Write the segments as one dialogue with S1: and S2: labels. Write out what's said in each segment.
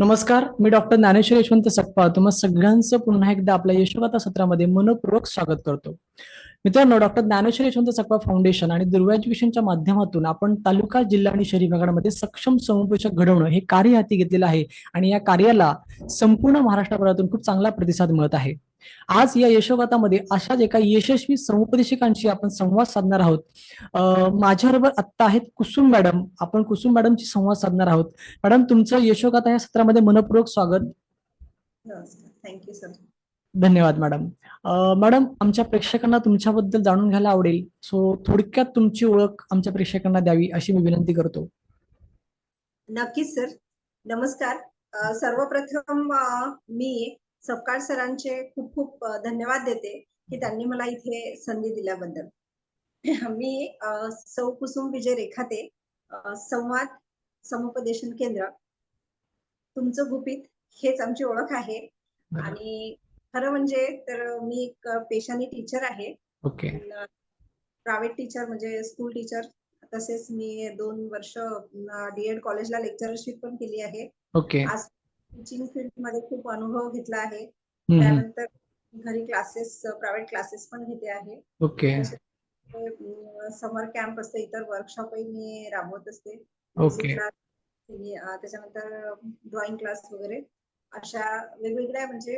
S1: नमस्कार मी डॉक्टर ज्ञानेश्वर यशवंत सकपाळ तुम्हा सगळ्यांचं पुन्हा एकदा आपल्या यशोगाथा सत्रामध्ये मनपूर्वक स्वागत करतो. मित्रांनो डॉक्टर ज्ञानेश्वर यशवंत सकवा फाउंडेशन आणि दुर्वा एज्युकेशनच्या माध्यमातून आपण तालुका जिल्हा आणि शहरी भागामध्ये सक्षम समुपदेशक घडवणं हे कार्य हाती घेतलेलं आहे आणि या कार्याला संपूर्ण महाराष्ट्रभरातून खूप चांगला प्रतिसाद मिळत आहे. आज या यशोगातामध्ये अशाच एका यशस्वी समुपदेशकांशी आपण संवाद साधणार आहोत माझ्याबरोबर आत्ता आहेत कुसुम मॅडम. आपण कुसुम मॅडमची संवाद साधणार आहोत. मॅडम तुमचं यशोगाथा या सत्रामध्ये मनपूर्वक स्वागत.
S2: थँक्यू सर
S1: धन्यवाद मॅडम. मॅडम आमच्या प्रेक्षकांना तुमच्याबद्दल जाणून घ्यायला आवडेल. सो थोडक्यात तुमची ओळख आमच्या प्रेक्षकांना द्यावी अशी मी विनंती करतो.
S2: नक्कीच सर. नमस्कार. सर्वप्रथम मी सपकाळ सरांचे खूप खूप धन्यवाद देते की त्यांनी मला इथे संधी दिल्याबद्दल. मी सौ कुसुम विजय रेखाते संवाद समुपदेशन केंद्र. तुमचं गुपित हेच आमची ओळख आहे. आणि खरं म्हणजे तर मी एक पेशाने टीचर आहे.
S1: ओके.
S2: प्रायव्हेट टीचर म्हणजे स्कूल टीचर तसेच मी दोन वर्ष डीएड कॉलेजला लेक्चरशिप पण केली आहे.
S1: ओके.
S2: आज टीचिंग फील्डमध्ये खूप अनुभव घेतला आहे. त्यानंतर घरी क्लासेस प्रायव्हेट क्लासेस पण घेते आहे.
S1: ओके.
S2: समर कॅम्प असते इतर वर्कशॉपही मी राबवत असते.
S1: ओके.
S2: त्याच्यानंतर ड्रॉइंग क्लास वगैरे अशा वेगवेगळ्या म्हणजे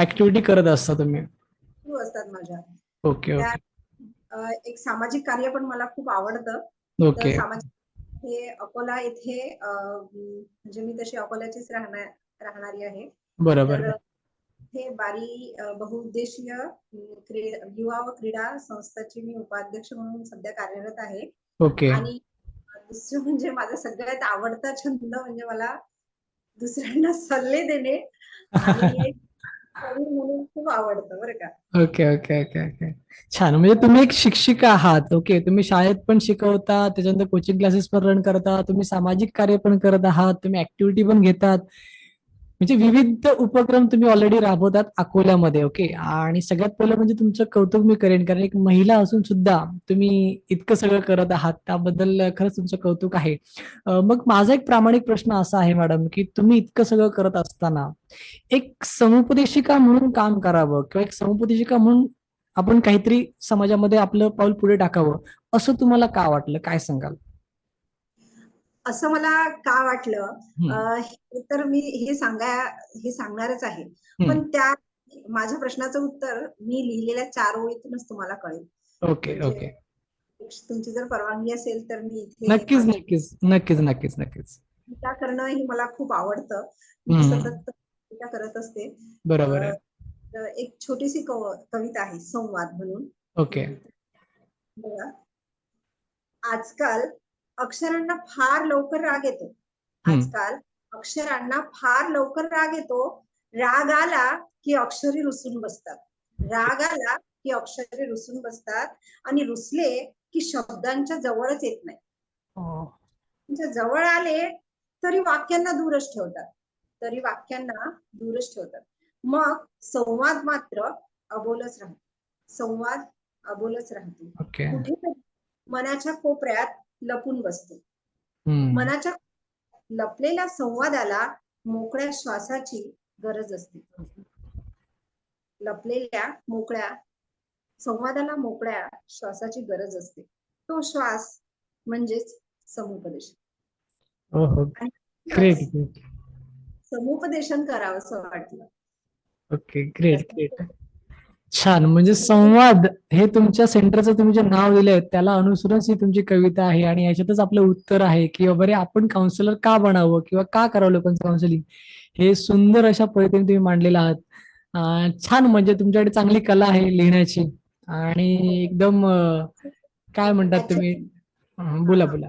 S1: ऍक्टिव्हिटी करत असता तुम्ही?
S2: सुरू असतात माझ्या.
S1: Okay okay.
S2: अं, एक सामाजिक कार्य पण मला खूप आवडतं. तर
S1: ओके
S2: सामाजिक हे अकोला येथे अं, म्हणजे मी तशी अकोल्याचीच राहणार राहणारी आहे.
S1: बरोबर.
S2: तर हे बारी अं, बहुउद्देशीय क्री- युवा व क्रीडा संस्थाची मी उपाध्यक्ष म्हणून सध्या कार्यरत आहे.
S1: ओके.
S2: आणि दुसरं म्हणजे माझा सगळ्यात आवडता छंद म्हणजे मला दुसऱ्यांना सल्ले देणे. आणि म्हणून खूप आवडतं बरं का.
S1: Okay okay okay okay. छान. म्हणजे तुम्ही एक शिक्षिका आहात ओके. तुम्ही शाळेत पण शिकवता त्याच्यानंतर कोचिंग क्लासेस पण रन करता तुम्ही सामाजिक कार्य पण करत आहात तुम्ही ऍक्टिव्हिटी पण घेतात. म्हणजे विविध उपक्रम तुम्ही ऑलरेडी राबवतात अकोल्यामध्ये ओके आणि सगळ्यात पहिलं म्हणजे तुमचं कौतुक मी करेन कारण एक महिला असून सुद्धा तुम्ही इतकं सगळं करत आहात त्याबद्दल खरंच तुमचं कौतुक आहे. मग माझा एक प्रामाणिक प्रश्न असा आहे मॅडम की तुम्ही इतकं सगळं करत असताना एक समुपदेशिका म्हणून काम करावं किंवा एक समुपदेशिका म्हणून आपण काहीतरी समाजामध्ये आपलं पाऊल पुढे टाकावं असं तुम्हाला का वाटलं? काय सांगाल?
S2: असं मला का वाटलं हे तर मी हे सांगा हे सांगणारच आहे. पण त्या माझ्या प्रश्नाचं उत्तर मी लिहिलेल्या चार ओळीतूनच तुम्हाला कळेल.
S1: ओके
S2: म्हणजे
S1: ओके.
S2: तुमची जर परवानगी असेल तर मी इथे
S1: नक्कीच नक्कीच नक्कीच नक्कीच नक्कीच.
S2: टीका करणं हे मला खूप आवडतं. मी. सतत टीका करत असते.
S1: बरोबर आहे.
S2: एक छोटीशी कव कविता आहे संवाद म्हणून.
S1: ओके.
S2: बघा. आजकाल अक्षरांना फार लवकर राग येतो. आजकाल अक्षरांना फार लवकर राग येतो. राग आला की अक्षरी रुसून बसतात. राग आला की अक्षरे रुसून बसतात. आणि रुसले की शब्दांच्या जवळच येत नाही. त्यांच्या जवळ आले तरी वाक्यांना दूरच ठेवतात. तरी वाक्यांना दूरच ठेवतात. मग संवाद मात्र अबोलच राहतो. संवाद अबोलच राहतो.
S1: ओके.
S2: कुठेतरी मनाच्या कोपऱ्यात लपून बसतो. मनाच्या लपलेल्या संवादाला मोकळ्या श्वासाची गरज असते. लपलेल्या मोकळ्या संवादाला मोकळ्या श्वासाची गरज असते. तो श्वास म्हणजेच समुपदेशन. समुपदेशन करावं असं वाटलं.
S1: ओके ग्रेट ग्रेट छान. म्हणजे संवाद हे तुमच्या सेंटरचं तुम्ही जे नाव दिलंय त्याला अनुसरूनच ही तुमची कविता आहे आणि याच्यातच आपलं उत्तर आहे की बरे आपण काउन्सिलर का बनावं किंवा का करावं लोकांचं काउन्सिलिंग हे सुंदर अशा पद्धतीने तुम्ही मांडलेलं आहात. छान म्हणजे तुमच्याकडे चांगली कला आहे लिहिण्याची. आणि एकदम काय म्हणतात तुम्ही? बोला बोला.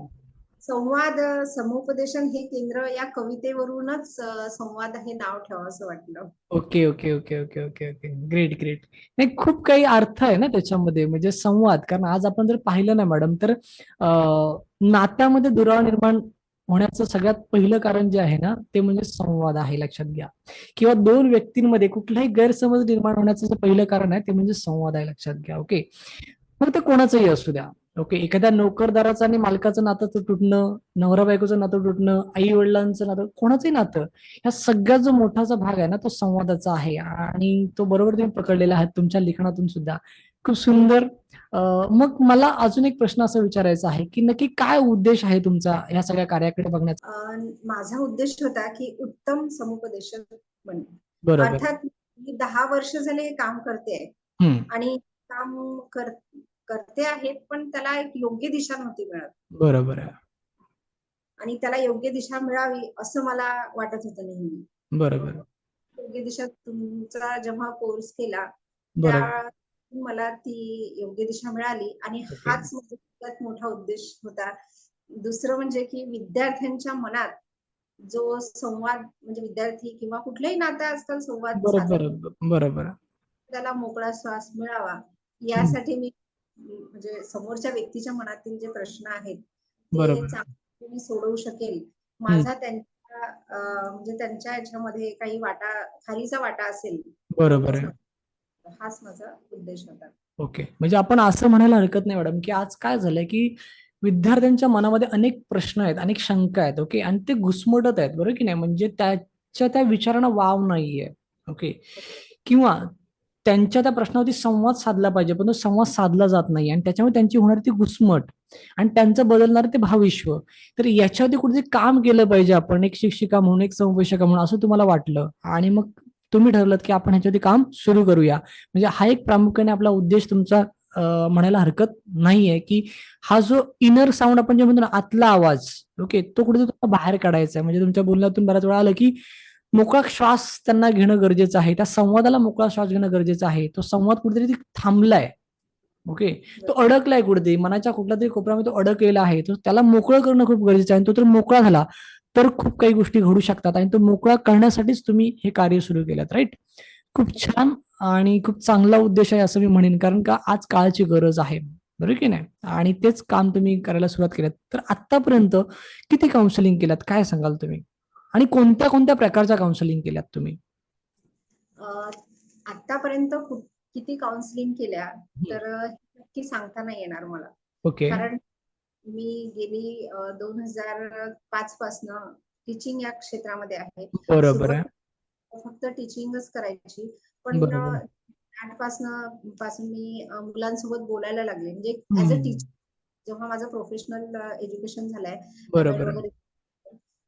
S2: संवाद समुपदेशन हे केंद्र या कवितेवरूनच संवाद हे नाव ठेवावं असं वाटलं.
S1: Okay okay okay okay okay okay. Great great नाही खूप काही अर्थ आहे ना त्याच्यामध्ये म्हणजे संवाद. कारण आज आपण जर पाहिलं ना मॅडम तर नात्यामध्ये दुराव निर्माण होण्याचं सगळ्यात पहिलं कारण जे आहे ना ते म्हणजे संवाद आहे लक्षात घ्या. किंवा दोन व्यक्तींमध्ये कुठलाही गैरसमज निर्माण होण्याचं जे पहिलं कारण आहे ते म्हणजे संवाद आहे लक्षात घ्या ओके? मग ते कोणाचंही असू द्या. ओके एखाद्या नोकरदाराचं आणि मालकाचं नातं तुटणं नवरा बायकोचं नातं तुटणं आई वडिलांचं नातं कोणाचंही नातं ह्या सगळ्यात जो मोठाचा भाग आहे ना तो संवादाचा आहे. आणि तो बरोबर तुम्ही पकडलेला आहात तुमच्या लिखाणातून सुद्धा. खूप सुंदर. मग मला अजून एक प्रश्न असा विचारायचा आहे की नक्की काय उद्देश आहे तुमचा ह्या सगळ्या कार्याकडे बघण्याचा?
S2: माझा उद्देश होता की उत्तम समुपदेशक बनणे.
S1: बरोबर.
S2: अर्थात मी दहा वर्ष झाले हे काम करते आणि काम कर करते आहे पण त्याला एक योग्य दिशा नव्हती मिळत.
S1: बरोबर आहे.
S2: आणि त्याला योग्य दिशा मिळावी असं मला वाटत होतं नेहमी.
S1: बरोबर.
S2: योग्य दिशा तुमचा जेव्हा कोर्स केला
S1: बरोबर.
S2: त्या मला ती योग्य दिशा मिळाली. आणि हाच माझा सगळ्यात मोठा उद्देश होता. दुसरं म्हणजे की विद्यार्थ्यांच्या मनात जो संवाद म्हणजे विद्यार्थी किंवा कुठलंही नातं आजकाल संवाद
S1: बरोबर.
S2: त्याला मोकळा श्वास मिळावा. यासाठी मी म्हणजे समोरच्या व्यक्तीच्या मनातील जे प्रश्न आहेत ते सोडवू शकेल. माझा त्यांच्या म्हणजे त्यांच्या याच्यामध्ये काही वाटा खारीचा वाटा असेल.
S1: बरोबर
S2: हाच माझा उद्देश होता.
S1: ओके. म्हणजे आपण असं म्हणायला हरकत नाही मॅडम की आज काय झालंय की विद्यार्थ्यांच्या मनामध्ये अनेक प्रश्न आहेत अनेक शंका आहेत ओके? आणि ते घुसमटत आहेत बरोबर की नाही? म्हणजे त्याच्या त्या विचारांना वाव नाहीये ओके? किंवा त्यांच्या त्या प्रश्नावरती संवाद साधला पाहिजे पण तो संवाद साधला जात नाही. आणि त्याच्यामुळे त्यांची होणारी ती घुसमट आणि त्यांचं बदलणार ते भाविश्व तर याच्यावरती कुठेतरी काम केलं पाहिजे आपण एक शिक्षिका म्हणून एक संवेशका म्हणून असं तुम्हाला वाटलं. आणि मग तुम्ही ठरवलं की आपण ह्याच्यावरती काम सुरू करूया. म्हणजे हा एक प्रामुख्याने आपला उद्देश तुमचा म्हणायला हरकत नाहीये की हा जो इनर साऊंड आपण जे म्हणतो ना आतला आवाज ओके तो कुठेतरी तुम्हाला बाहेर काढायचा आहे. म्हणजे तुमच्या बोलण्यातून बऱ्याच वेळा आलं की मोकळा श्वास त्यांना घेणं गरजेचं आहे. त्या संवादाला मोकळा श्वास घेणं गरजेचं आहे. तो संवाद कुठेतरी थांबलाय. ओके तो अडकलाय कुठेतरी. मनाच्या कुठल्या तरी कोपऱ्यामध्ये तो अडकलेला आहे. तो त्याला मोकळं करणं खूप गरजेचं आहे. तो जर मोकळा झाला तर खूप काही गोष्टी घडू शकतात. आणि तो मोकळा करण्यासाठीच तुम्ही हे कार्य सुरू केलं राईट खूप छान आणि खूप चांगला उद्देश आहे असं मी म्हणेन. कारण का आज काळाची गरज आहे. बरोबर की नाही? आणि तेच काम तुम्ही करायला सुरुवात केल्यात तर आतापर्यंत किती काउन्सिलिंग केल्यात काय सांगाल तुम्ही? आणि कोणत्या कोणत्या प्रकारच्या काउन्सिलिंग केल्यात तुम्ही?
S2: आतापर्यंत किती काउन्सिलिंग केल्या तर नक्की सांगता नाही येणार मला.
S1: ओके.
S2: कारण मी गेली दोन हजार पाच पासनं टीचिंग या क्षेत्रामध्ये आहे.
S1: बरोबर
S2: फक्त टीचिंगच करायची. पण
S1: बरोबर.
S2: आठपासनं पासून मी मुलांसोबत बोलायला लागले. म्हणजे ऍज अ. टीचर जेव्हा माझं प्रोफेशनल एज्युकेशन झालंय
S1: बरोबर.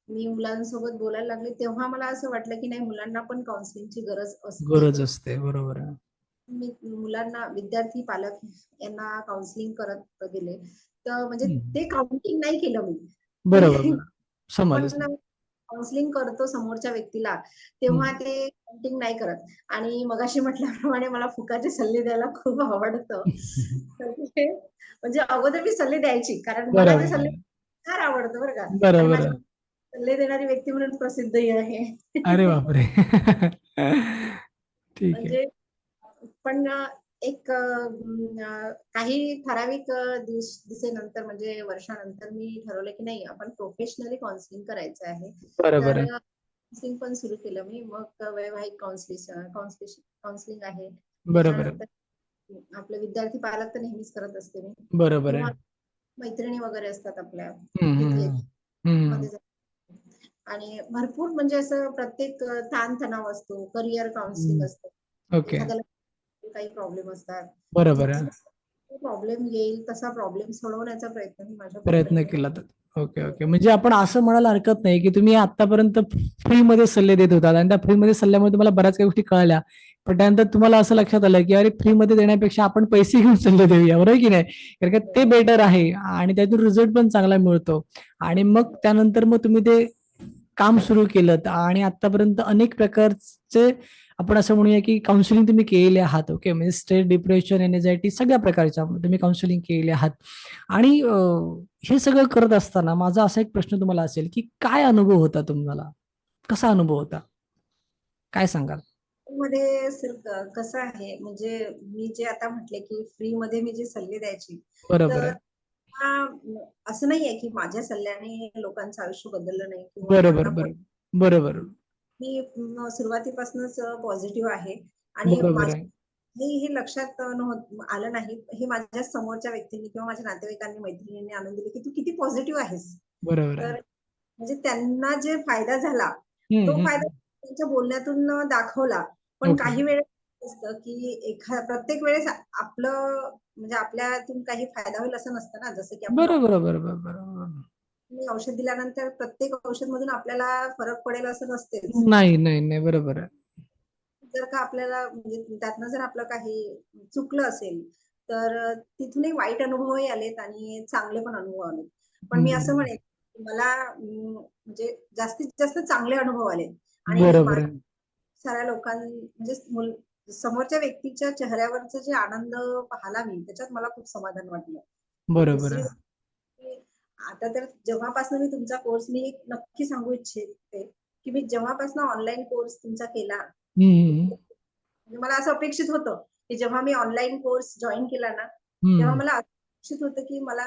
S2: मी मुलांसोबत बोलायला लागले तेव्हा मला असं वाटलं की नाही मुलांना पण काउन्सिलिंगची गरज असते.
S1: गरज असते बरोबर
S2: मी मुलांना विद्यार्थी पालक यांना काउन्सिलिंग करत गेले. तर म्हणजे. ते काउंटिंग नाही केलं मी.
S1: बरोबर
S2: काउन्सिलिंग करतो समोरच्या व्यक्तीला तेव्हा ते काउंटिंग नाही करत. आणि मगाशी म्हटल्याप्रमाणे मला फुकाचे सल्ले द्यायला खूप आवडतं. म्हणजे अगोदर मी सल्ले द्यायची कारण मला ते सल्ले. फार आवडतं बरं का. सल्ले देणारी व्यक्ती म्हणून प्रसिद्धही आहे.
S1: अरे बापरे. ठीक आहे.
S2: म्हणजे पण एक अं, काही ठराविक दिवस दिवसेनंतर म्हणजे वर्षानंतर मी ठरवलं की नाही आपण प्रोफेशनली काउन्सिलिंग करायचं आहे.
S1: बरोबर आहे.
S2: काउन्सिलिंग पण सुरू केलं मी. मग वैवाहिक काउन्सिलिंग काउन्सिलिंग आहे.
S1: बरोबर आहे.
S2: त्याच्यानंतर आपले विद्यार्थी पालक तर नेहमीच करत असते मी.
S1: बरोबर आहे.
S2: किंवा मैत्रिणी वगैरे असतात आपल्या.
S1: हम्म, हम्म,
S2: तिथे
S1: हम्म. हम्म.
S2: मध्ये जाते. आणि भरपूर म्हणजे असं प्रत्येक अं, ताणतणाव असतो करिअर काउन्सिलिंग. असतं.
S1: ओके.
S2: काही प्रॉब्लेम असतात.
S1: बरोबर
S2: प्रॉब्लेम येईल तसा प्रॉब्लेम सोडवण्याचा प्रयत्न मी माझ्या
S1: प्रयत्न केला तर. Okay okay. म्हणजे आपण असं म्हणायला हरकत नाही की तुम्ही आतापर्यंत फ्रीमध्ये सल्ले देत होतात आणि त्या फ्रीमध्ये सल्ल्यामुळे तुम्हाला बऱ्याच काही गोष्टी कळल्या. पण त्यानंतर तुम्हाला असं लक्षात आलं की अरे फ्रीमध्ये देण्यापेक्षा आपण पैसे घेऊन सल्ले देऊया बरोबर की नाही? कारण का ते बेटर आहे आणि त्यातून रिझल्ट पण चांगला मिळतो. आणि मग त्यानंतर मग तुम्ही ते काम सुरू केलं. आणि आतापर्यंत अनेक प्रकारचे आपण असं म्हणूया की काउन्सिलिंग तुम्ही केलेले आहात. ओके म्हणजे स्ट्रेस डिप्रेशन एनेझायटी सगळ्या प्रकारच्या तुम्ही काउन्सिलिंग केलेले आहात. आणि हे सगळं करत असताना माझा असा एक प्रश्न तुम्हाला असेल की काय अनुभव होता तुम्हाला? कसा अनुभव होता? काय सांगाल?
S2: मध्ये कसं आहे? म्हणजे मी जे आता म्हटले की फ्री मध्ये मी जे सल्ले द्यायची
S1: बरोबर
S2: असं नाहीये की माझ्या सल्ल्याने लोकांचं आयुष्य बदललं नाही
S1: बरोबर बरोबर.
S2: मी सुरुवातीपासूनच पॉझिटिव्ह आहे. आणि हे लक्षात आलं नाही. हे माझ्या समोरच्या व्यक्तींनी किंवा माझ्या नातेवाईकांनी मैत्रिणींनी आणून दिले की तू किती पॉझिटिव्ह आहेस.
S1: बरोबर
S2: तर म्हणजे त्यांना जे फायदा झाला तो. फायदा त्यांच्या बोलण्यातून दाखवला. पण. काही वेळेस असतं की एखा प्रत्येक वेळेस आपलं म्हणजे आपल्यातून काही फायदा होईल असं नसतं ना जसं की
S1: बरोबर बरोबर
S2: औषध दिल्यानंतर प्रत्येक औषध मधून आपल्याला फरक पडेल असं नसतेच
S1: नाही नाही नाही बरोबर आहे.
S2: जर का आपल्याला म्हणजे त्यातनं जर आपलं काही चुकलं असेल तर तिथूनही वाईट अनुभवही आलेत आणि चांगले पण अनुभव आलेत. पण मी असं. म्हणेन मला म्हणजे जास्तीत जास्त चांगले अनुभव आले आणि साऱ्या लोकां म्हणजे समोरच्या व्यक्तीच्या चेहऱ्यावरचा जे आनंद पाहिला मी त्याच्यात मला खूप समाधान वाटलं.
S1: बरोबर
S2: आता तर जेव्हापासून मी तुमचा कोर्स मी नक्की सांगू इच्छिते की मी जेव्हापासून ऑनलाईन कोर्स तुमचा केला म्हणजे मला असं अपेक्षित होतं की जेव्हा मी ऑनलाईन कोर्स जॉईन केला ना तेव्हा. मला अपेक्षित होतं की मला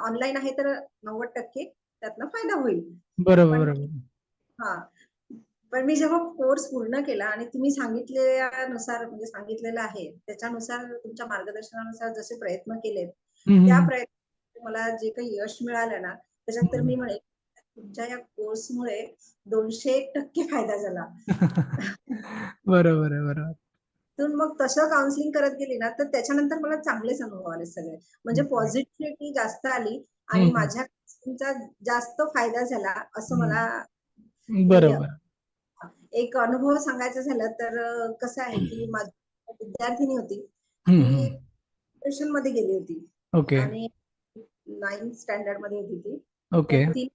S2: ऑनलाईन आहे तर नव्वद टक्के त्यातनं फायदा होईल.
S1: बरोबर.
S2: हा पण मी जेव्हा कोर्स पूर्ण केला आणि तुम्ही सांगितल्यानुसार म्हणजे सांगितलेलं आहे त्याच्यानुसार तुमच्या मार्गदर्शनानुसार जसे प्रयत्न
S1: हम्म,
S2: त्या. प्रयत्न मला जे काही यश मिळालं ना त्याच्यात तर मी म्हणेन तुमच्या या कोर्समुळे दोनशे एक टक्के फायदा झाला
S1: बरोबर बरोबर
S2: मग तसं काउन्सिलिंग करत गेली ना तर त्याच्यानंतर मला चांगलेच अनुभव आले सगळे म्हणजे. पॉझिटिव्हिटी जास्त आली आणि. माझ्या जास्त फायदा झाला असं. मला
S1: बरोबर
S2: एक अनुभव सांगायचा झालं तर कसं आहे की माझी विद्यार्थिनी होती. मध्ये गेली होती.
S1: ओके.
S2: आणि नाईन्थ स्टँडर्डमध्ये होती ती.
S1: ओके.
S2: ती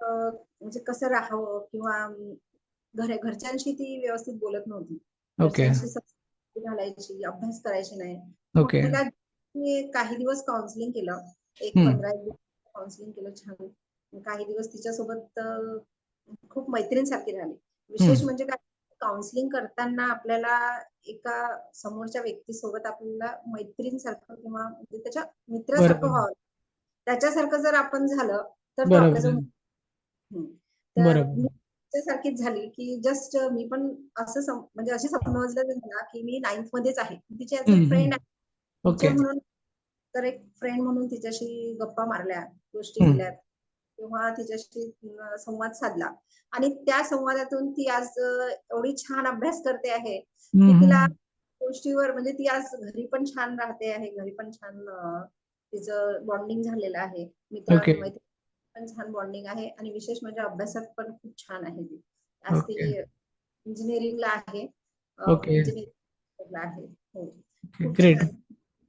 S2: म्हणजे कसं राहावं किंवा घर घरच्यांशी ती व्यवस्थित बोलत नव्हती.
S1: ओके.
S2: घालायची अभ्यास करायची नाही.
S1: ओके.
S2: तिला काही दिवस काउन्सिलिंग केलं. एक. पंधरा एक दिवस काउन्सिलिंग केलं छान. काही दिवस तिच्यासोबत खूप मैत्रिणीसारखी राहिली. विशेष. म्हणजे काय काउन्सिलिंग करताना आपल्याला एका समोरच्या व्यक्तीसोबत आपल्याला मैत्रीणसारखं किंवा म्हणजे त्याच्या मित्रासारखं. व्हावं त्याच्यासारखं जर आपण झालं तर तो
S1: बरोबर
S2: आपल्याजवळ
S1: आहे.
S2: हम्म. तर
S1: बरोबर.
S2: मी त्यासारखीच झाली की जस्ट मी पण असं म्हणजे अशी समजलं ना की मी नाईन्थ मध्येच आहे तिची फ्रेंड. आहे म्हणून तर एक फ्रेंड म्हणून तिच्याशी गप्पा मारल्या गोष्टी. केल्या तेव्हा तिच्याशी संवाद साधला. आणि त्या संवादातून ती आज एवढी छान अभ्यास करते आहे की तिला. गोष्टीवर म्हणजे ती आज घरी पण छान राहते आहे घरी पण छान तिचं बॉन्डिंग झालेलं आहे. मित्र पण छान बॉन्डिंग आहे आणि विशेष म्हणजे अभ्यासात पण खूप छान आहे ती. आज ती. इंजिनिअरिंगला आहे.
S1: ओके.
S2: इंजिनिअरिंगला आहे. हो.
S1: ग्रेट
S2: छान.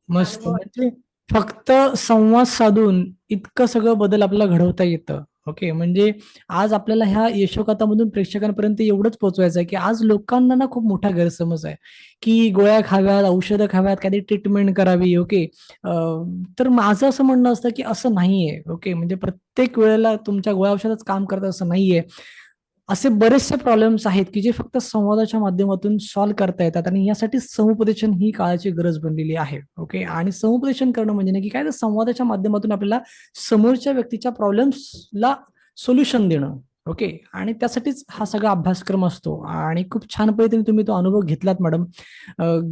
S1: मस्त. म्हणजे फक्त संवाद साधून इतकं सगळं बदल आपल्याला घडवता येतं. ओके म्हणजे आज आपल्याला ह्या यशोकथामधून प्रेक्षकांपर्यंत एवढंच पोहोचवायचं आहे की आज लोकांना ना खूप मोठा गैरसमज आहे. की गोळ्या खाव्यात औषधं खाव्यात काहीतरी ट्रीटमेंट करावी ओके तर माझं असं म्हणणं असतं की असं नाहीये. ओके म्हणजे प्रत्येक वेळेला तुमच्या गोळ्या औषधच काम करत असं नाहीये. असे बरेचसे प्रॉब्लेम्स आहेत की जे फक्त संवादाच्या माध्यमातून सॉल्व्ह करता येतात आणि यासाठी समुपदेशन ही काळाची गरज बनलेली आहे. ओके आणि समुपदेशन करणं म्हणजे नक्की काय? तर संवादाच्या माध्यमातून आपल्याला समोरच्या व्यक्तीच्या प्रॉब्लेम्सला सोल्युशन देणं. ओके आणि त्यासाठीच हा सगळा अभ्यासक्रम असतो. आणि खूप छान पद्धतीने तुम्ही तो अनुभव घेतलात मॅडम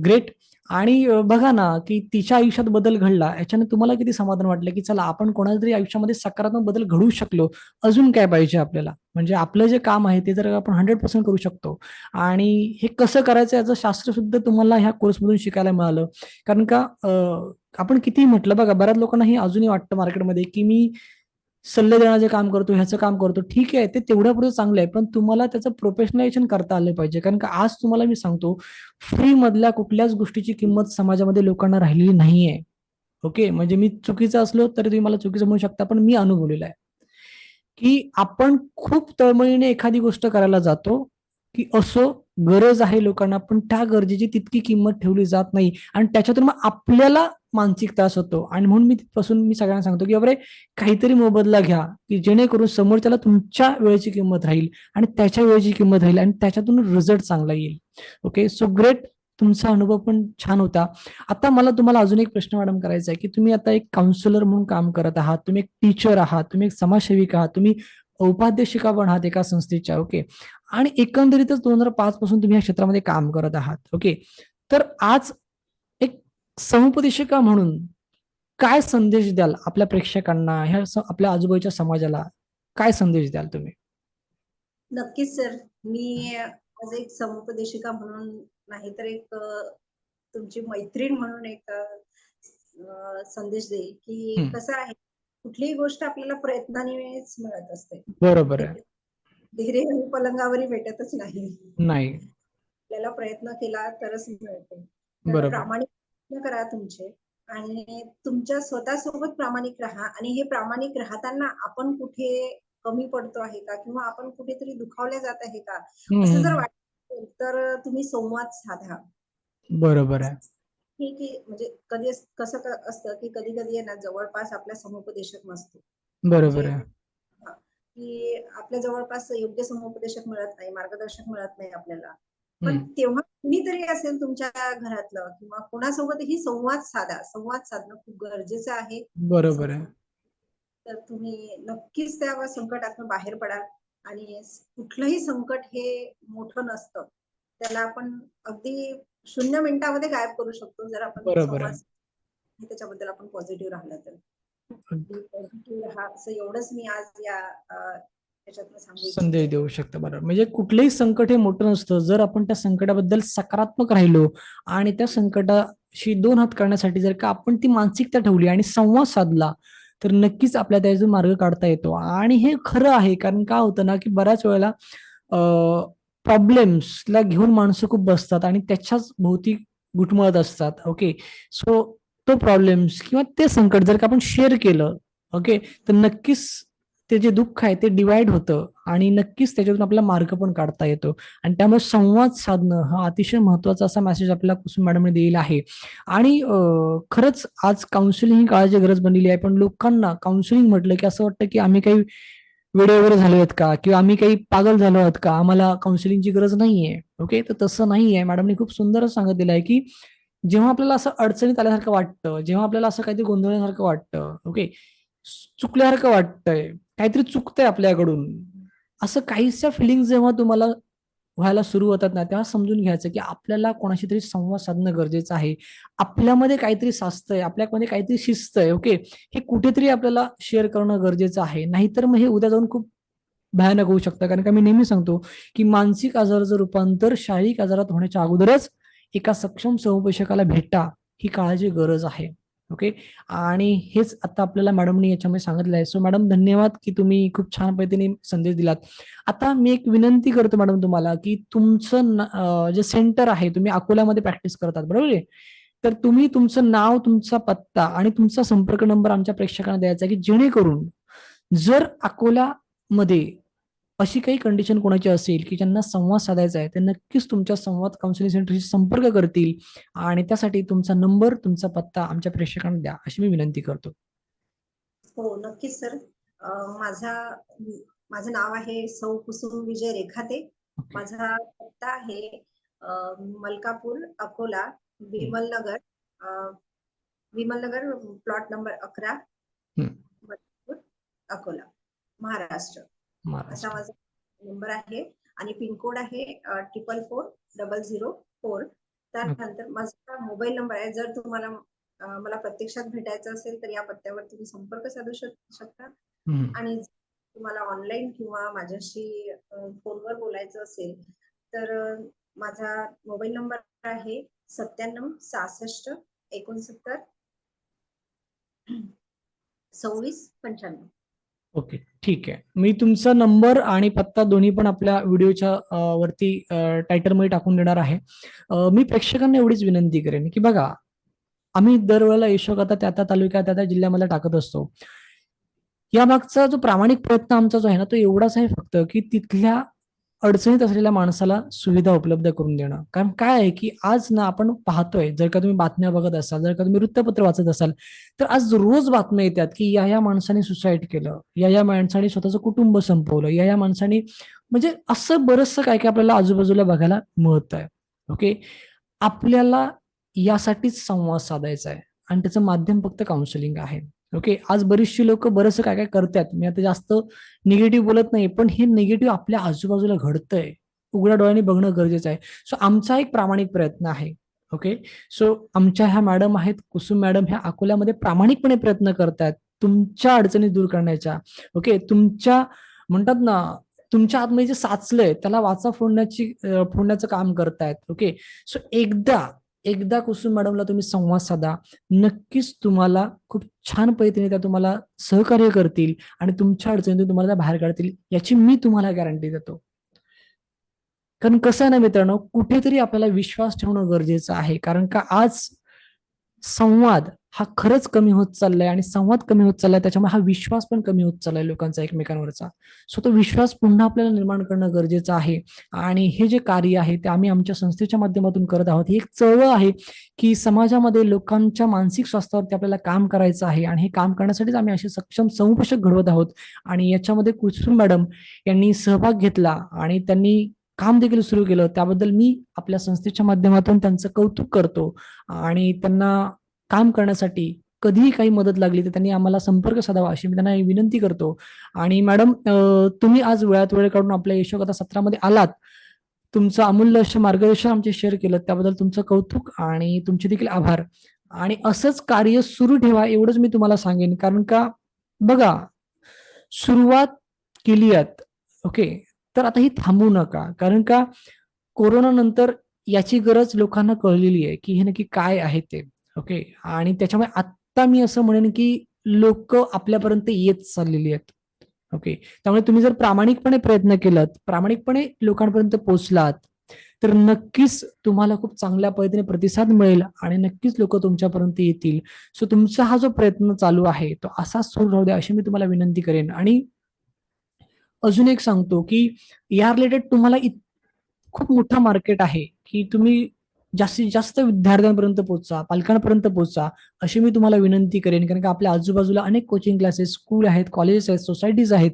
S1: ग्रेट आणि बघा ना की तिच्या आयुष्यात बदल घडला याच्याने तुम्हाला किती समाधान वाटलं की चला आपण कोणाच्या तरी आयुष्यामध्ये सकारात्मक बदल घडवू शकलो अजून काय पाहिजे आपल्याला? म्हणजे आपलं जे काम आहे ते जर आपण हंड्रेड पर्सेंट करू शकतो. आणि हे कसं करायचं याचं शास्त्र सुद्धा तुम्हाला ह्या कोर्समधून शिकायला मिळालं. कारण का आपण किती म्हटलं बघा बऱ्याच लोकांना हे अजूनही वाटतं मार्केटमध्ये की मी सल्ले देण्याचं काम करतो ह्याचं काम करतो. ठीक आहे ते तेवढ्यापुरतं चांगलं आहे पण तुम्हाला त्याचं प्रोफेशनलायझेशन करता आलं पाहिजे. कारण का आज तुम्हाला मी सांगतो फ्री मधल्या कुठल्याच गोष्टीची किंमत समाजामध्ये लोकांना राहिलेली नाहीये. ओके म्हणजे मी चुकीचं असलो तरी तुम्ही मला चुकीचं म्हणू शकता पण मी अनुभवलेलं आहे. की आपण खूप तळमळीने एखादी गोष्ट करायला जातो की असो गरज आहे लोकांना पण त्या गरजेची तितकी किंमत ठेवली जात नाही. आणि त्याच्यातून मग आपल्याला मानसिक त्रास होतो. आणि म्हणून मी तिथपासून मी सगळ्यांना सांगतो की अरे काहीतरी मोबदला घ्या की जेणेकरून समोरच्याला तुमच्या वेळेची किंमत राहील आणि त्याच्या वेळेची किंमत राहील आणि त्याच्यातून रिझल्ट चांगला येईल. ओके सो ग्रेट तुमचा अनुभव पण छान होता. आता मला तुम्हाला अजून एक प्रश्न मॅडम करायचा आहे की तुम्ही आता एक काउन्सिलर म्हणून काम करत आहात तुम्ही एक टीचर आहात तुम्ही एक समाजसेविका आहात तुम्ही उपाध्यक्षिका पण आहात एका संस्थेच्या ओके? आणि एकंदरीतच दोन हजार पाच पासून तुम्ही या क्षेत्रामध्ये काम करत आहात ओके? तर आज एक समुपदेशिका म्हणून काय संदेश द्याल आपल्या प्रेक्षकांना ह्या आपल्या आजूबाजूच्या समाजाला? काय संदेश द्याल तुम्ही?
S2: नक्कीच सर. मी आज एक समुपदेशिका म्हणून नाही तर एक तुमची मैत्रीण म्हणून एक संदेश देईल की. कसं आहे कुठलीही गोष्ट आपल्याला प्रयत्नानेच मिळत असते.
S1: बरोबर आहे.
S2: धीरे आणि पलंगावरही भेटतच नाही.
S1: नाही.
S2: आपल्याला प्रयत्न केला तरच मिळते. तर प्रामाणिक प्रयत्न करा तुमचे आणि तुमच्या स्वतःसोबत प्रामाणिक राहा आणि हे प्रामाणिक राहताना आपण कुठे कमी पडतो आहे का किंवा आपण कुठेतरी दुखावले जात आहे का? असं जर. वाटत तर तुम्ही संवाद साधा.
S1: बरोबर आहे.
S2: की की म्हणजे कधी कसं असतं की कधी कधी आहे ना जवळपास आपला समुपदेशक नसतो.
S1: बरोबर
S2: की आपल्या जवळपास योग्य समुपदेशक मिळत नाही मार्गदर्शक मिळत नाही आपल्याला. पण. तेव्हा कुणीतरी असेल तुमच्या घरातलं किंवा कोणासोबतही संवाद साधा संवाद साधणं खूप गरजेचं आहे.
S1: बरोबर आहे.
S2: तर तुम्ही नक्कीच त्या संकटातून बाहेर पडाल आणि कुठलंही संकट हे मोठं नसतं. त्याला आपण अगदी शून्य मिनिटामध्ये गायब करू शकतो जर आपण
S1: बरोबर
S2: त्याच्याबद्दल आपण पॉझिटिव्ह राहिलं तर. राहा असं एवढंच मी आज या.
S1: संदेश देऊ शकता बरोबर. म्हणजे कुठलंही संकट हे मोठं नसतं. जर आपण त्या संकटाबद्दल सकारात्मक राहिलो आणि त्या संकटाशी दोन हात करण्यासाठी जर का आपण ती मानसिकता ठेवली आणि संवाद साधला तर नक्कीच आपल्या त्यातून मार्ग काढता येतो. आणि हे खरं आहे कारण काय होतं ना की बऱ्याच वेळेला प्रॉब्लेम्सला घेऊन माणसं खूप बसतात आणि त्याच्याच भोवती घुटमळत असतात ओके सो तो प्रॉब्लेम्स किंवा ते संकट जर का आपण शेअर केलं ओके तर नक्कीच ते जे दुःख आहे ते डिवाइड होतं आणि नक्कीच त्याच्यातून आपला मार्ग पण काढता येतो. आणि त्यामुळे संवाद साधणं हा अतिशय महत्त्वाचा असा मेसेज आपल्याला कुसुम मॅडमने दिलेला आहे. आणि खरंच आज काउन्सिलिंग ही काळाची गरज बनलेली आहे पण लोकांना काउन्सिलिंग म्हटलं की असं वाटतं की आम्ही काही वेळेवर वगैरे झालो आहेत का? किंवा आम्ही काही पागल झालो आहोत का? आम्हाला काउन्सिलिंगची गरज नाहीये ओके तर तसं नाहीये मॅडमने खूप सुंदरच सांगितलेलं आहे की जेव्हा आपल्याला असं अडचणीत आल्यासारखं वाटतं जेव्हा आपल्याला असं काहीतरी गोंधळल्यासारखं वाटतं ओके चुकल्यासारखं वाटतंय काहीतरी चुकतंय आपल्याकडून. असं काहीशा फिलिंग जेव्हा तुम्हाला व्हायला सुरू होतात ना तेव्हा समजून घ्यायचं की आपल्याला कोणाशी तरी संवाद साधणं गरजेचं आहे. आपल्यामध्ये काहीतरी साचतंय आपल्यामध्ये काहीतरी शिस्त आहे ओके हे कुठेतरी आपल्याला शेअर करणं गरजेचं आहे. नाहीतर मग हे उद्या जाऊन खूप भयानक होऊ शकतं. कारण का मी नेहमी सांगतो की मानसिक आजाराचं रूपांतर शारीरिक आजारात होण्याच्या अगोदरच एका सक्षम समुपदेशकाला भेटा ही काळाची गरज आहे. ओके? आणि हेच आता आपल्याला मॅडमनी याच्यामध्ये सांगितलं आहे. सो मॅडम धन्यवाद की तुम्ही खूप छान पद्धतीने संदेश दिलात. आता मी एक विनंती करतो मॅडम तुम्हाला की तुमचं जे सेंटर आहे तुम्ही अकोल्यामध्ये प्रॅक्टिस करतात बरोबर आहे? तर तुम्ही तुमचं नाव तुमचा पत्ता आणि तुमचा संपर्क नंबर आमच्या प्रेक्षकांना द्यायचा की जेणेकरून जर अकोल्यामध्ये अशी काही कंडिशन कोणाची असेल की ज्यांना संवाद साधायचा आहे ते नक्कीच तुमच्या संवाद काउन्सिलिंग सेंटरशी संपर्क करतील आणि त्यासाठी तुमचा नंबर तुमचा पत्ता आमच्या प्रेक्षकांना द्या अशी मी विनंती करतो.
S2: हो नक्कीच सर माझा माझं नाव आहे सौ कुसुम विजय रेखाते. माझा पत्ता आहे मलकापूर अकोला विमलनगर विमलनगर प्लॉट नंबर अकरा अकोला महाराष्ट्र. असा माझा नंबर आहे. आणि पिनकोड आहे triple four double zero four. त्यानंतर माझा मोबाईल नंबर आहे. जर तुम्हाला मला प्रत्यक्षात भेटायचं असेल तर या पत्त्यावर तुम्ही संपर्क साधू शक- शकता. आणि तुम्हाला ऑनलाईन किंवा माझ्याशी फोनवर बोलायचं असेल तर माझा मोबाईल नंबर आहे सत्त्याण्णव सहासष्ट एकोणसत्तर सव्वीस पंच्याण्णव.
S1: ओके ठीक आहे. मी तुमचा नंबर आणि पत्ता दोन्ही पण आपल्या व्हिडिओच्या वरती टायटलमध्ये टाकून देणार आहे. मी प्रेक्षकांना एवढीच विनंती करेन की बघा आम्ही दरवेळेला यशोगाथा त्या त्या तालुक्यात त्या त्या जिल्ह्यामध्ये टाकत असतो. या मागचा जो प्रामाणिक प्रयत्न आमचा जो आहे ना तो एवढाच आहे फक्त की तिथल्या अडचणीत असलेल्या माणसाला सुविधा उपलब्ध करून देणं. कारण काय आहे की आज ना आपण पाहतोय जर का तुम्ही बातम्या बघत असाल जर का तुम्ही वृत्तपत्र वाचत असाल तर आज रोज बातम्या येतात की या या माणसाने सुसाईड केलं या या माणसाने स्वतःचं कुटुंब संपवलं या या माणसाने म्हणजे असं बरंचसं काय काय आपल्याला आजूबाजूला बघायला मिळत आहे ओके? आपल्याला यासाठीच संवाद साधायचा आहे. आणि त्याचं माध्यम फक्त काउन्सिलिंग आहे. ओके आज बरीचशी लोक बरंच काय काय करतात. मी आता जास्त निगेटिव्ह बोलत नाही पण हे निगेटिव्ह आपल्या आजूबाजूला घडतंय. उघड्या डोळ्यांनी बघणं गरजेचं आहे. सो आमचा एक प्रामाणिक प्रयत्न आहे. ओके सो आमच्या ह्या मॅडम आहेत कुसुम मॅडम ह्या अकोल्यामध्ये प्रामाणिकपणे प्रयत्न करतायत तुमच्या अडचणी दूर करण्याच्या. ओके तुमच्या म्हणतात ना तुमच्या आतमध्ये जे साचलंय त्याला वाचा फोडण्याची फोडण्याचं काम करतायत. ओके सो एकदा एकदा कुसुम मॅडमला तुम्ही संवाद साधा. नक्कीच तुम्हाला खूप छान पद्धतीने त्या तुम्हाला सहकार्य करतील आणि तुमच्या अडचणीतून तुम्हाला त्या बाहेर काढतील याची मी तुम्हाला गॅरंटी देतो. कारण कसं आहे ना मित्रांनो कुठेतरी आपल्याला विश्वास ठेवणं गरजेचं आहे. कारण का आज संवाद हा खरंच कमी होत चाललाय आणि संवाद कमी होत चाललाय त्याच्यामुळे हा विश्वास पण कमी होत चाललाय लोकांचा एकमेकांवरचा. सो तो विश्वास पुन्हा आपल्याला निर्माण करणं गरजेचं आहे. आणि हे जे कार्य आहे ते आम्ही आमच्या संस्थेच्या माध्यमातून करत आहोत. ही एक चळवळ आहे की समाजामध्ये लोकांच्या मानसिक स्वास्थ्यावरती आपल्याला काम करायचं आहे आणि हे काम करण्यासाठीच आम्ही असे सक्षम संपोषक घडवत आहोत. आणि याच्यामध्ये कुसुम मॅडम यांनी सहभाग घेतला आणि त्यांनी काम देखील सुरू केलं. त्याबद्दल मी आपल्या संस्थेच्या माध्यमातून त्यांचं कौतुक करतो आणि त्यांना काम करण्यासाठी कधीही काही मदत लागली तर त्यांनी आम्हाला संपर्क साधावा अशी मी त्यांना विनंती करतो. आणि मॅडम तुम्ही आज वेळात वेळ काढून आपल्या यशोकथा सत्रामध्ये आलात. तुमचं अमूल्य असं मार्गदर्शन आमचे शेअर केलं त्याबद्दल तुमचं कौतुक आणि तुमचे देखील आभार. आणि असंच कार्य सुरू ठेवा एवढंच मी तुम्हाला सांगेन. कारण का बघा सुरुवात केली आहेत ओके? तर आता ही थांबू नका. कारण का? कोरोना नंतर याची गरज लोकांना कळलेली आहे की हे नक्की काय आहे ते. ओके आणि त्याच्यामुळे आत्ता मी असं म्हणेन की लोक आपल्यापर्यंत येत चाललेली आहेत. ओके त्यामुळे तुम्ही जर प्रामाणिकपणे प्रयत्न केलात प्रामाणिकपणे लोकांपर्यंत पोहोचलात तर नक्कीच तुम्हाला खूप चांगल्या पद्धतीने प्रतिसाद मिळेल आणि नक्कीच लोक तुमच्यापर्यंत येतील. सो तुमचा हा जो प्रयत्न चालू आहे तो असाच सुरू राहू द्या अशी मी तुम्हाला विनंती करेन. आणि अजून एक सांगतो की या रिलेटेड तुम्हाला इत- खूप मोठा मार्केट आहे की तुम्ही जास्तीत जास्त विद्यार्थ्यांपर्यंत पोहोचा पालकांपर्यंत पोहोचा अशी मी तुम्हाला विनंती करेन. कारण की आपल्या आजूबाजूला अनेक कोचिंग क्लासेस स्कूल आहेत कॉलेजेस आहेत सोसायटीज आहेत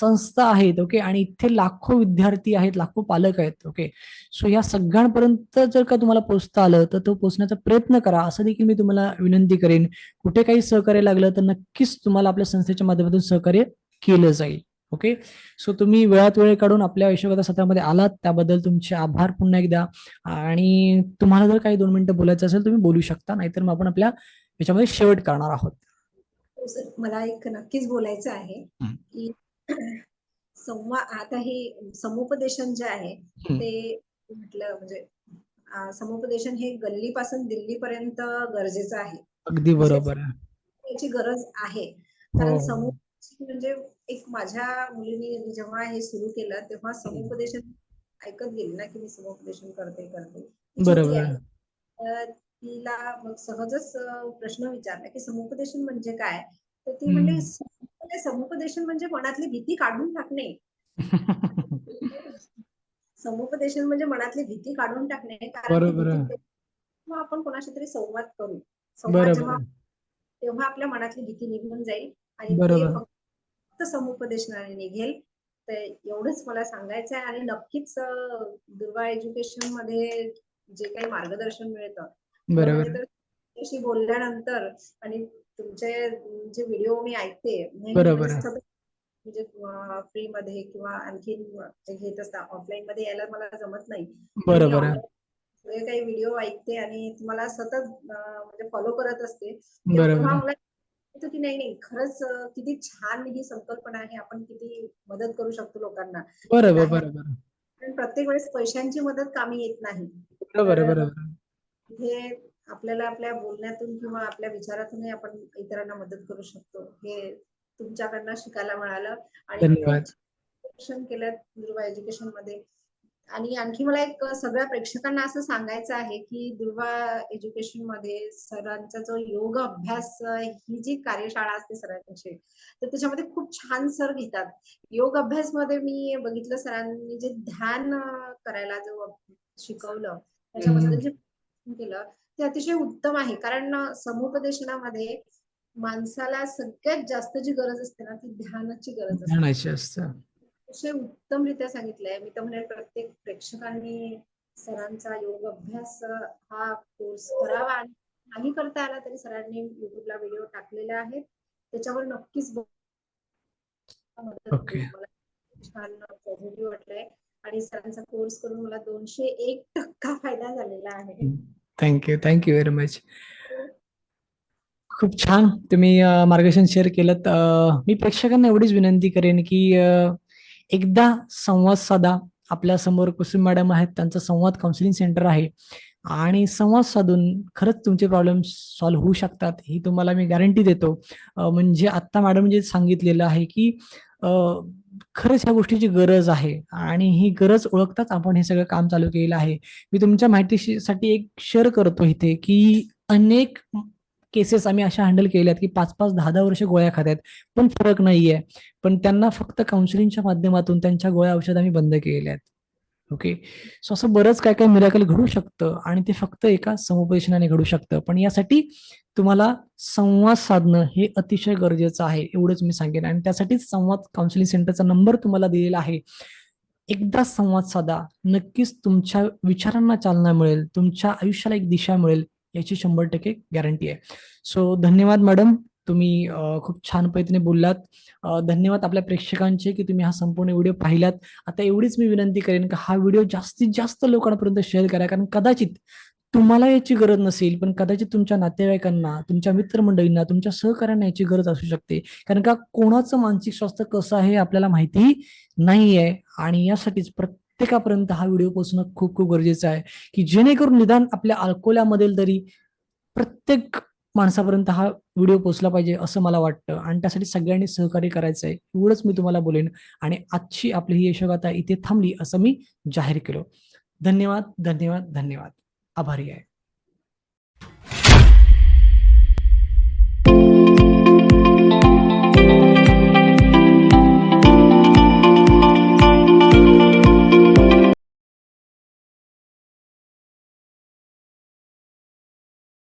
S1: संस्था आहेत ओके आणि इथे लाखो विद्यार्थी आहेत लाखो पालक आहेत ओके सो या सगळ्यांपर्यंत जर का तुम्हाला पोचता आलं तर तो पोचण्याचा प्रयत्न करा. असं देखील मी तुम्हाला विनंती करेन. कुठे काही सहकार्य लागलं तर नक्कीच तुम्हाला आपल्या संस्थेच्या माध्यमातून सहकार्य केलं जाईल. ओके? सो तुम्ही वेळात वेळ काढून आपल्या यशोगाथा सत्रामध्ये आलात त्याबद्दल तुमचे आभार पुन्हा एकदा. आणि तुम्हाला जर काही दोन मिनिटं बोलायचं असेल तुम्ही बोलू शकता नाहीतर मग आपण आपल्या याच्यामध्ये शेवट करणार आहोत.
S2: हो सर मला एक नक्कीच बोलायचं आहे. की संवाद आता हे समुपदेशन जे आहे. ते म्हटलं म्हणजे समुपदेशन हे गल्लीपासून दिल्लीपर्यंत गरजेचं आहे.
S1: अगदी बरोबर
S2: याची गरज आहे.
S1: हो.
S2: कारण समुपदेशन म्हणजे एक माझ्या मुलीने जेव्हा हे सुरू केलं तेव्हा समुपदेशन ऐकत गेली ना की मी समुपदेशन करते करते.
S1: बरोबर.
S2: तिला मग सहजच प्रश्न विचारला की समुपदेशन म्हणजे काय? तर ती "समुपदे- समुपदेशन म्हणजे मनातली भीती काढून टाकणे. समुपदेशन म्हणजे मनातली भीती काढून टाकणे कारण आपण कोणाशी तरी संवाद करू संवाद जेव्हा. तेव्हा आपल्या मनातली भीती निघून जाईल. आणि ते. फक्त समुपदेशनाने निघेल. तर एवढंच मला सांगायचं आहे आणि नक्कीच अं, दुर्वा एज्युकेशनमध्ये जे काही मार्गदर्शन मिळतं
S1: बरोबर.
S2: बोलल्यानंतर आणि तुमचे जे व्हिडिओ मी ऐकते म्हणजे फ्री मध्ये किंवा आणखीन जे घेत असता ऑफलाईन मध्ये यायला मला जमत नाही.
S1: बरोबर.
S2: काही व्हिडिओ ऐकते आणि तुम्हाला सतत म्हणजे फॉलो करत असते. वाटतं की नाही नाही खरंच किती छान ही संकल्पना आहे आपण किती मदत करू शकतो लोकांना
S1: बरोबर. बरोबर.
S2: कारण प्रत्येक वेळेस पैशांची मदत कामी येत नाही
S1: बरोबर बरोबर.
S2: हे आपल्याला आपल्या बोलण्यातून किंवा आपल्या विचारातूनही आपण इतरांना मदत करू शकतो हे तुमच्याकडनं शिकायला मिळालं आणि
S1: धन्यवाद.
S2: शिक्षण केलं दुर्वा एज्युकेशनमध्ये आणि आणखी मला एक सगळ्या प्रेक्षकांना असं सांगायचं आहे की दुर्वा एज्युकेशनमध्ये सरांचा जो योग अभ्यास ही जी कार्यशाळा असते सरांची तर त्याच्यामध्ये खूप छान सर घेतात. योग अभ्यास मध्ये मी बघितलं सरांनी जे ध्यान करायला जो शिकवलं त्याच्याबद्दल जे केलं ते अतिशय उत्तम आहे. कारण समुपदेशनामध्ये माणसाला सगळ्यात जास्त जी गरज असते ना ती ध्यानाची गरज असतं. अतिशय उत्तमरित्या सांगितलंय. मी तर म्हणेल प्रत्येक प्रेक्षकांनी सरांचा योग अभ्यास हा कोर्स करावा. आणि नाही करता आला तरी सरांनी युट्यूबला व्हिडिओ टाकलेले आहेत त्याच्यावर नक्कीच छान पॉझिटिव्ह वाटलंय. आणि सरांचा कोर्स करून मला दोनशे एक टक्का फायदा झालेला आहे.
S1: थँक्यू थँक्यू व्हेरी मच खूप छान. तुम्ही मार्गदर्शन शेअर केलं मी प्रेक्षकांना एवढीच विनंती करेन की एकदा संवाद साधा. आपल्यासमोर कुसुम मॅडम आहेत त्यांचं संवाद काउन्सिलिंग सेंटर आहे. आणि संवाद साधून खरंच तुमचे प्रॉब्लेम सॉल्व्ह होऊ शकतात ही तुम्हाला मी गॅरंटी देतो. म्हणजे आत्ता मॅडम जे सांगितलेलं आहे की खरंच ह्या गोष्टीची गरज आहे. आणि ही गरज ओळखताच आपण हे सगळं काम चालू केलेलं आहे. मी तुमच्या माहितीसाठी एक शेअर करतो इथे की अनेक केसेस आम्ही अशा हँडल केल्यात की पाच पाच दहा दहा वर्ष गोळ्या खात्यात. पण फरक नाहीये. पण त्यांना फक्त काउन्सिलिंगच्या माध्यमातून त्यांच्या गोळ्या औषध आम्ही बंद केलेल्या आहेत ओके सो असं बरंच काय काय मिराकल घडू शकतं आणि ते फक्त एका समुपदेशनाने घडू शकतं. पण यासाठी तुम्हाला संवाद साधणं हे अतिशय गरजेचं आहे एवढंच मी सांगेन. आणि त्यासाठीच संवाद काउन्सिलिंग सेंटरचा नंबर तुम्हाला दिलेला आहे. एकदा संवाद साधा. नक्कीच तुमच्या विचारांना चालना मिळेल. तुमच्या आयुष्याला एक दिशा मिळेल. याची शंभर टक्के गॅरंटी आहे. सो धन्यवाद मॅडम तुम्ही खूप छान पद्धतीने बोललात. धन्यवाद आपल्या प्रेक्षकांचे की तुम्ही हा संपूर्ण व्हिडिओ पाहिलात. आता एवढीच मी विनंती करेन की हा व्हिडिओ जास्तीत जास्त लोकांपर्यंत शेअर करा. कारण कदाचित तुम्हाला याची गरज नसेल पण कदाचित तुमच्या नातेवाईकांना तुमच्या मित्रमंडळींना तुमच्या सहकाऱ्यांना याची गरज असू शकते. कारण का कोणाचं मानसिक स्वास्थ्य कसं आहे आपल्याला माहिती नाही आहे आणि यासाठीच प्रत्येक प्रत्येकापर्यंत हा व्हिडिओ पोहोचणं खूप खूप गरजेचं आहे की जेणेकरून निदान आपल्या अकोल्यामधील तरी प्रत्येक माणसापर्यंत हा व्हिडिओ पोहोचला पाहिजे असं मला वाटतं. आणि त्यासाठी सगळ्यांनी सहकार्य करायचं आहे एवढंच मी तुम्हाला बोलेन. आणि आजची आपली ही यशोगाथा इथे थांबली असं मी जाहीर केलं. धन्यवाद धन्यवाद धन्यवाद. आभारी आहे.